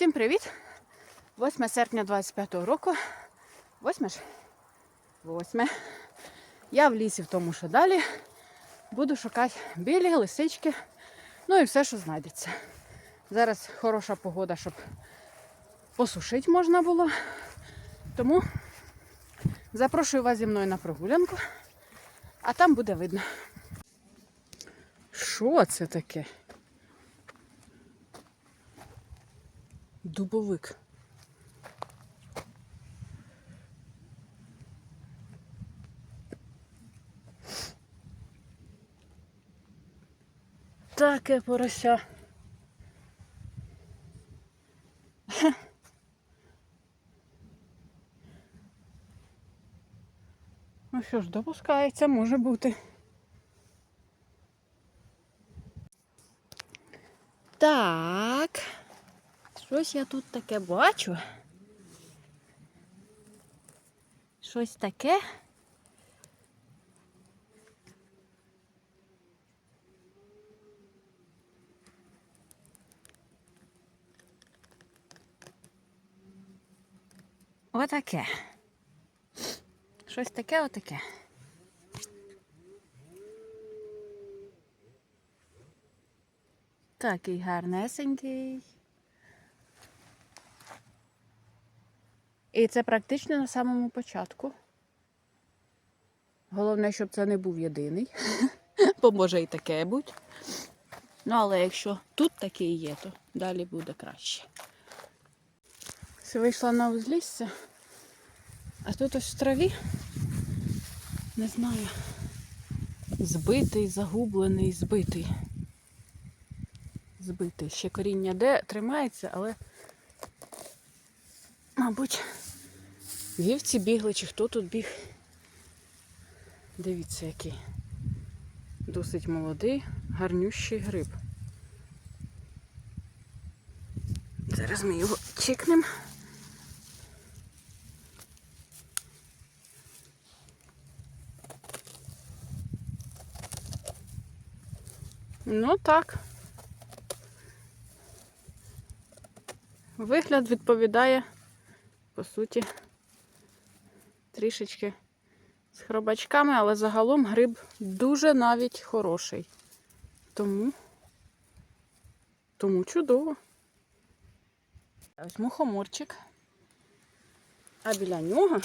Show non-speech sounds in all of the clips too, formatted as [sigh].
Всім привіт! 8 серпня 25-го року. 8 ж? 8. Я в лісі в тому, що далі. Буду шукати білі, лисички, ну і все, що знайдеться. Зараз хороша погода, щоб посушити можна було. Тому запрошую вас зі мною на прогулянку, а там буде видно. Що це таке? Дубовик. Таке порося. [laughs] Ну що ж, допускається, може бути. Так. Щось я тут таке бачу. Щось таке. Отаке. Щось таке, отаке. Такий гарнесенький. І це практично на самому початку. Головне, щоб це не був єдиний. Бо може і таке бути. Ну, але якщо тут такий є, то далі буде краще. Все вийшла на узлісся. А тут ось в траві, не знаю, збитий, загублений, збитий. Збитий. Ще коріння де тримається, але, мабуть, вівці бігли, чи хто тут біг. Дивіться, який. Досить молодий, гарнющий гриб. Зараз ми його чекнемо. Ну так. Вигляд відповідає, по суті, трішечки з хробачками, але загалом гриб дуже навіть хороший. Тому, тому чудово. Ось мухоморчик. А біля нього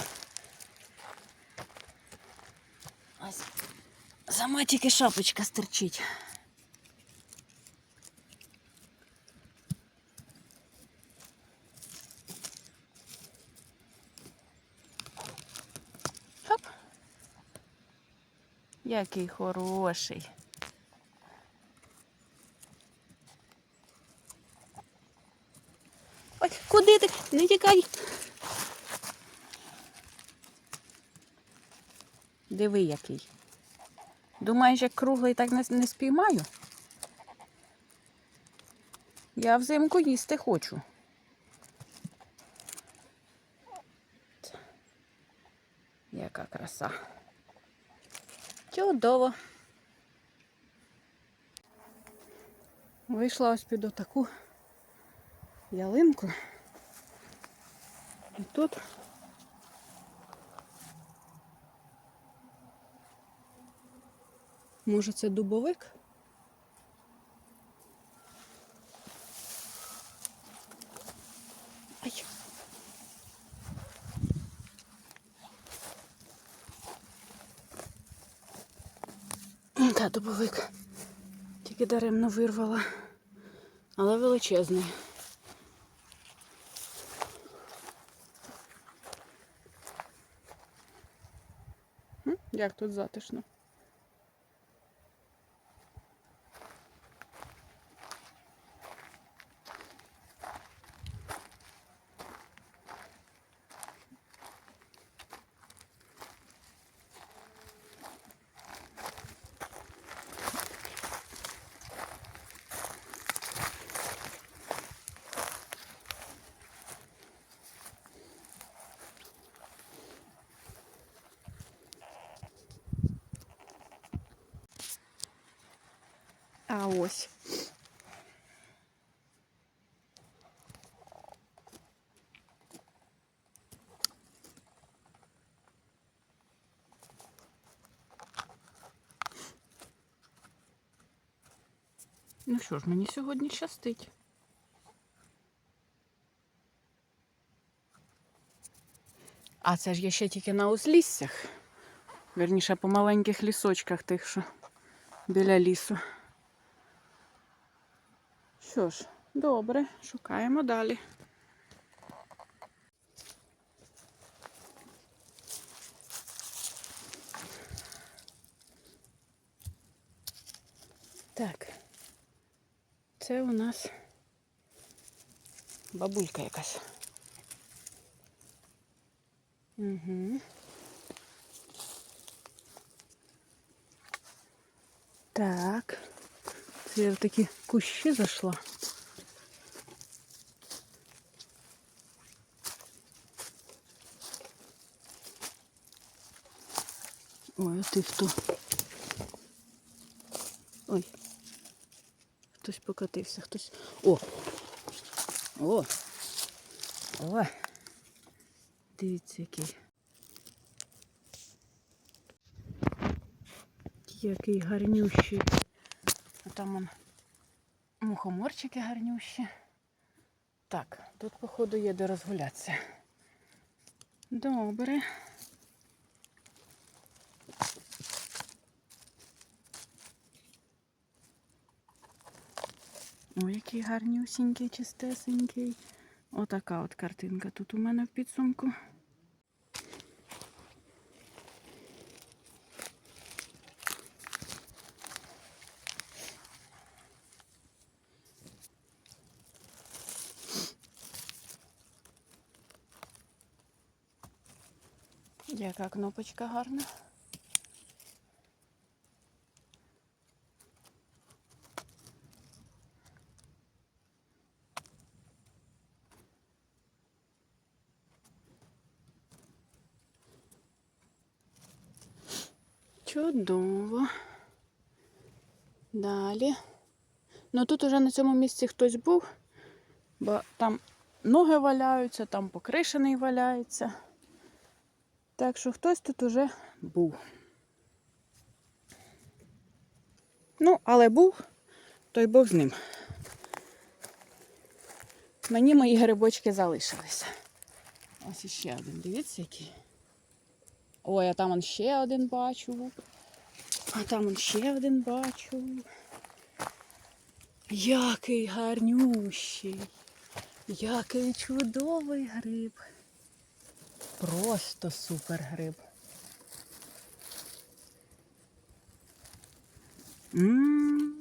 ось сама шапочка стерчить. Який хороший. Ой, куди ти? Не тікай. Диви який. Думаєш, як круглий так не, не спіймаю? Я взимку їсти хочу. Яка краса. Чудово. Вийшла ось під отаку ялинку. І тут може це дубовик? Дубовик. Тільки даремно вирвала. Але величезний. Як тут затишно. А ось. Ну що ж, мені сьогодні щастить. А це ж я ще тільки на узліссях. Верніше по маленьких лісочках тих, що біля лісу. Що ж, добре, шукаємо далі. Так. Це у нас бабулька якась. Угу. Так. Я в такі кущі зайшла. Ой, а ти хто? Ой. Хтось покотився, хтось. О! О! О! Дивіться, який. Який гарнющий. Там он мухоморчики гарнющі. Так, тут, походу, є де розгулятися. Добре. Ой, який гарнюсінький, чистесенький. Отака от картинка тут у мене в підсумку. Яка кнопочка гарна. Чудово. Далі. Ну тут уже на цьому місці хтось був, бо там ноги валяються, там покришений валяється. Так що хтось тут уже був. Ну, але був, то й Бог з ним. Мені мої грибочки залишилися. Ось іще один, дивіться який. Ой, а там он ще один бачу. А там он ще один бачу. Який гарнющий. Який чудовий гриб. Просто супер гриб. М.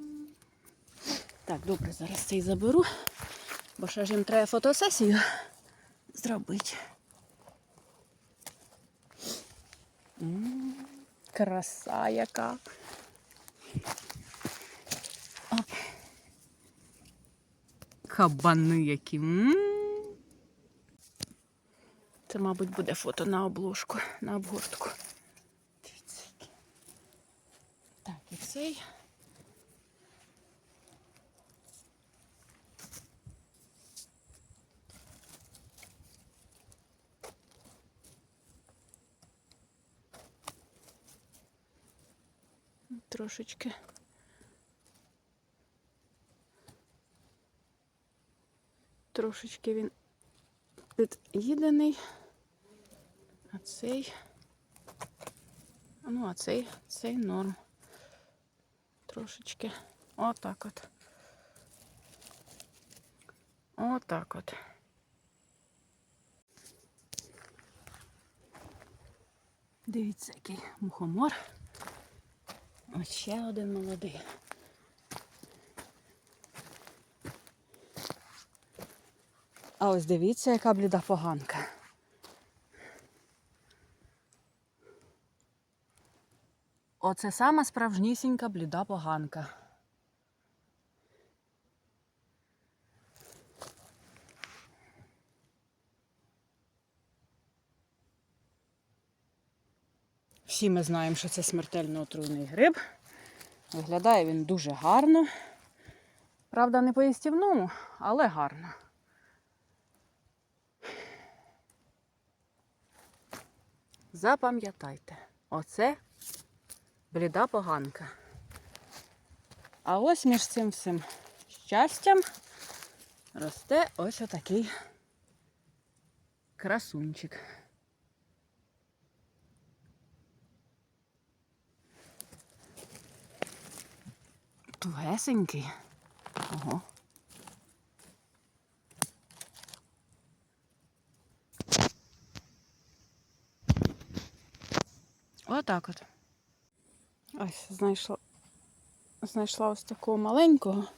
Так, добре, зараз цей заберу, бо ще ж їм треба фотосесію зробити. М, Краса яка. Оп. Кабани які. М. Це, мабуть, буде фото на обложку, на обгортку. Дивіться. Так, і цей. Трошечки. Трошечки він під'їдений. А цей. Ну, а цей, цей норм. Трошечки. Отак от. Отак от. Дивіться, який мухомор. Ось ще один молодий. А ось дивіться, яка бліда поганка. Оце сама справжнісінька бліда поганка. Всі ми знаємо, що це смертельно отруйний гриб. Виглядає він дуже гарно. Правда, не по їстівному, але гарно. Запам'ятайте, оце бліда поганка. А ось між цим всім щастям росте ось отакий красунчик. Тугесенький. Ого. Отак от. Ось знайшла, знайшла ось такого маленького,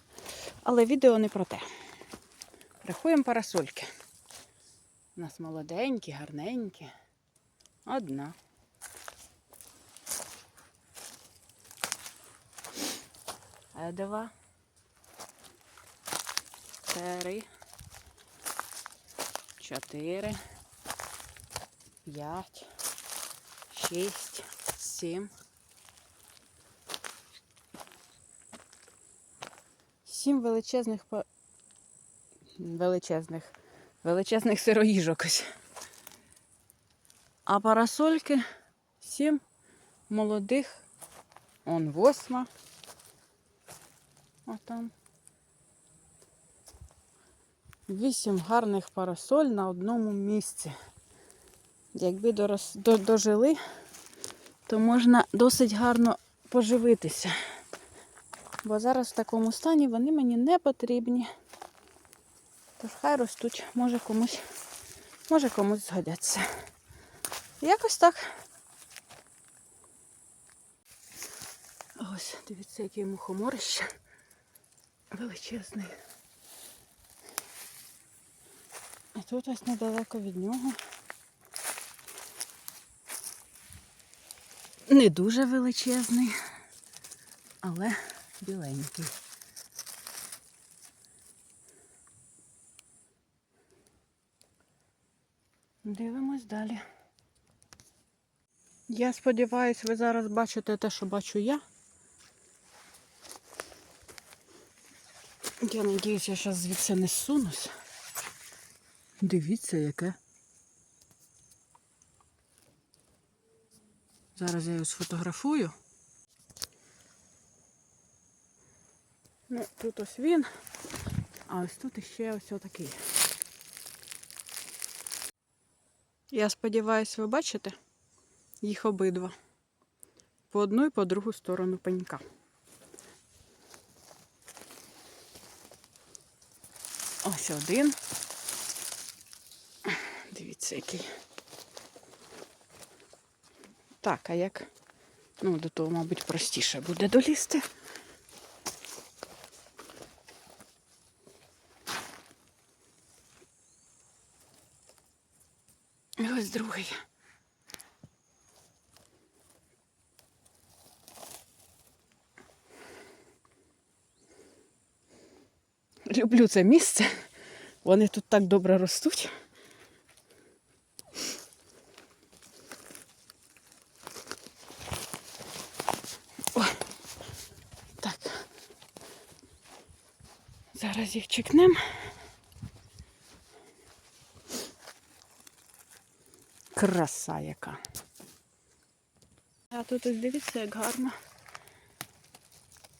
але відео не про те. Рахуємо парасольки. У нас молоденькі, гарненькі. Одна. Е, Два. Три. Чотири. П'ять. Шість. Сім. Сім величезних величезних. Величезних сироїжок ось. А парасольки сім молодих. Он восьма. А там. Вісім гарних парасоль на одному місці. Якби дорос... дожили, то можна досить гарно поживитися. Бо зараз в такому стані вони мені не потрібні. Тож хай ростуть, може комусь, може комусь згодяться. Якось так. Ось, дивіться, який мухоморище. Величезний. А тут ось недалеко від нього. Не дуже величезний, але біленький. Дивимось далі. Я сподіваюся, ви зараз бачите те, що бачу я. Я надіюсь, я зараз звідси не сунусь. Дивіться, яке. Зараз я його сфотографую. Ну, тут ось він, а ось тут іще ось отакий. Я сподіваюся, ви бачите їх обидва. По одну і по другу сторону пенька. Ось один. Дивіться, який. Так, а як? Ну, до того, мабуть, простіше буде долізти. І ось другий. Люблю це місце. Вони тут так добре ростуть. О, так. Зараз їх чекнемо. Краса яка. А тут ось дивіться, як гарно.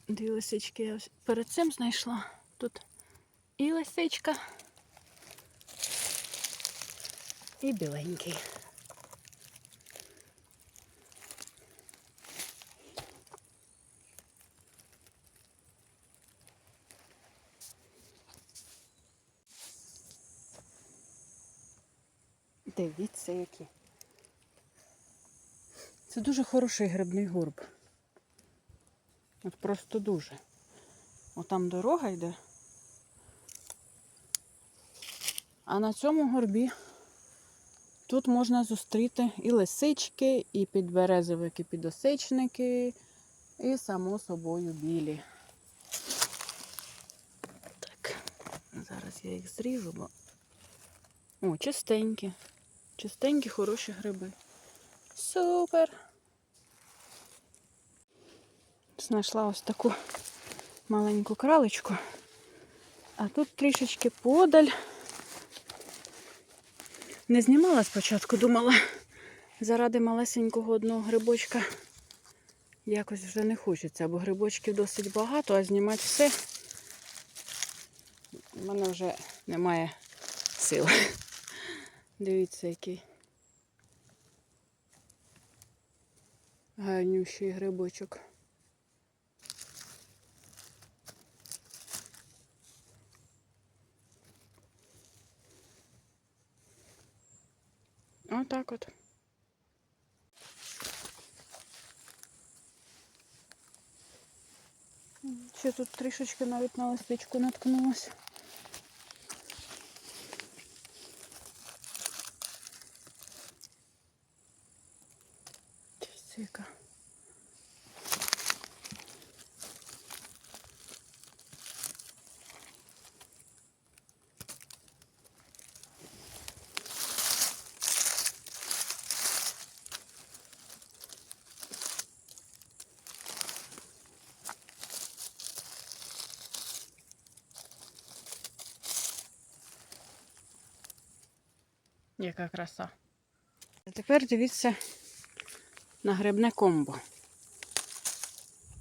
Дві лисички я перед цим знайшла. Тут і лисичка, і біленький. Дивіться, які. Це дуже хороший грибний горб. От просто дуже. Отам дорога йде. А на цьому горбі тут можна зустріти і лисички, і підберезовики, підосичники, і само собою білі. Так, зараз я їх зріжу, бо. О, чистенькі. Чистенькі, хороші гриби. Супер! Знайшла ось таку маленьку кралечку. А тут трішечки подаль. Не знімала спочатку, думала, заради малесенького одного грибочка якось вже не хочеться, бо грибочків досить багато, а знімати все. У мене вже немає сил. Дивіться, який гарнющий грибочок. Отак от. Ще тут трішечки навіть на листичку наткнулась. Дивіться, яка. Яка краса. А тепер дивіться на грибне комбо.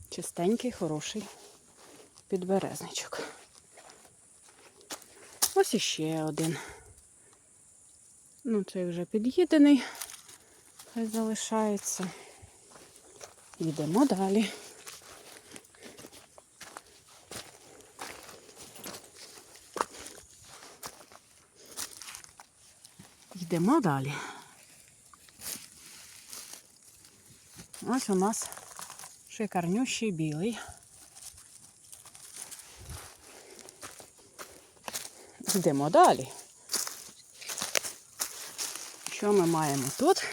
Чистенький, хороший підберезничок. Ось іще один. Ну, цей вже під'їдений. Хай залишається. Йдемо далі. Йдемо далі. Ось у нас шикарнющий білий. Йдемо далі. Що ми маємо тут?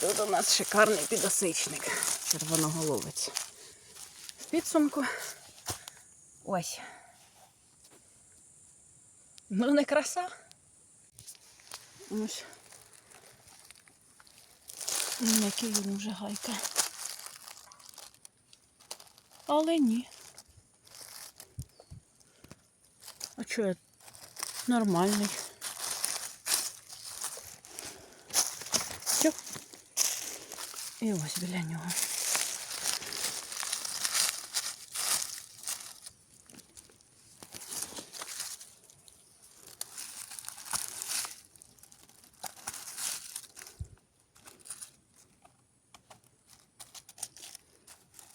Тут у нас шикарний підосичник, червоноголовець. В підсумку. Ось. Ну, не краса. Ось. Який він уже гайка. Але ні. А чого я нормальний? Що? І ось біля нього.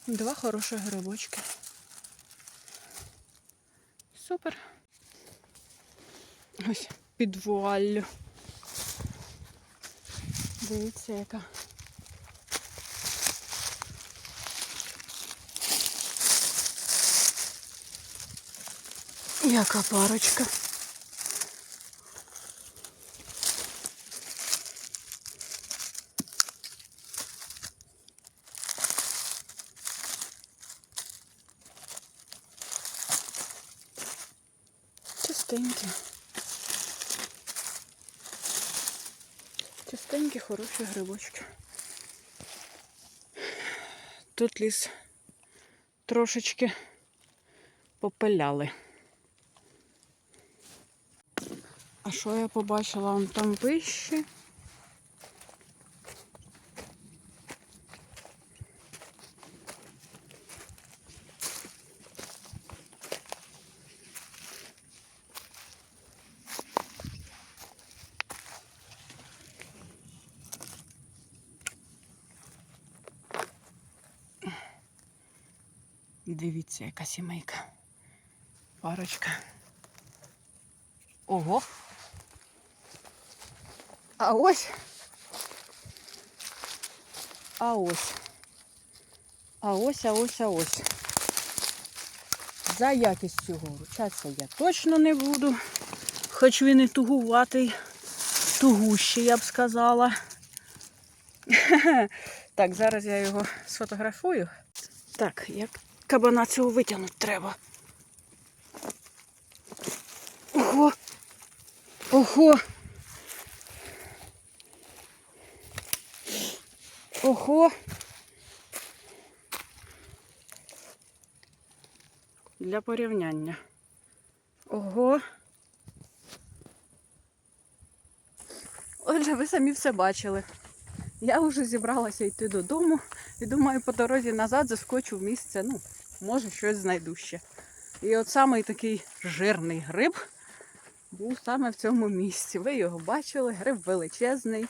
Два хороших грибочки. Супер. Ось під вуаллю. Дивіться, яка. Яка парочка. Чистенькі. Чистенькі, хороші грибочки. Тут ліс трошечки попиляли. А що я побачила вон там вище? Дивіться, яка сімейка. Парочка. Ого. А ось. А ось. А ось, а ось, а ось. За якістю ручатися я точно не буду. Хоч він і тугуватий, тугущий, я б сказала. [laughs] Так, зараз я його сфотографую. Так, як кабана цього витягнути треба. Ого! Ого! Ого! Для порівняння. Ого! Отже, ви самі все бачили. Я вже зібралася йти додому і думаю, по дорозі назад заскочу в місце, ну, може, щось знайду ще. І от самий такий жирний гриб був саме в цьому місці. Ви його бачили, гриб величезний,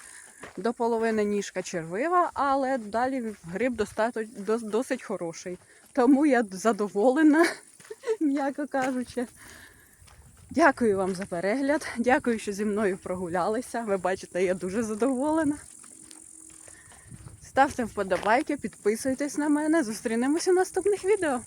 до половини ніжка червива, але далі гриб достатньо, досить хороший. Тому я задоволена, [laughs] м'яко кажучи. Дякую вам за перегляд. Дякую, що зі мною прогулялися. Ви бачите, я дуже задоволена. Ставте вподобайки, підписуйтесь на мене. Зустрінемося в наступних відео.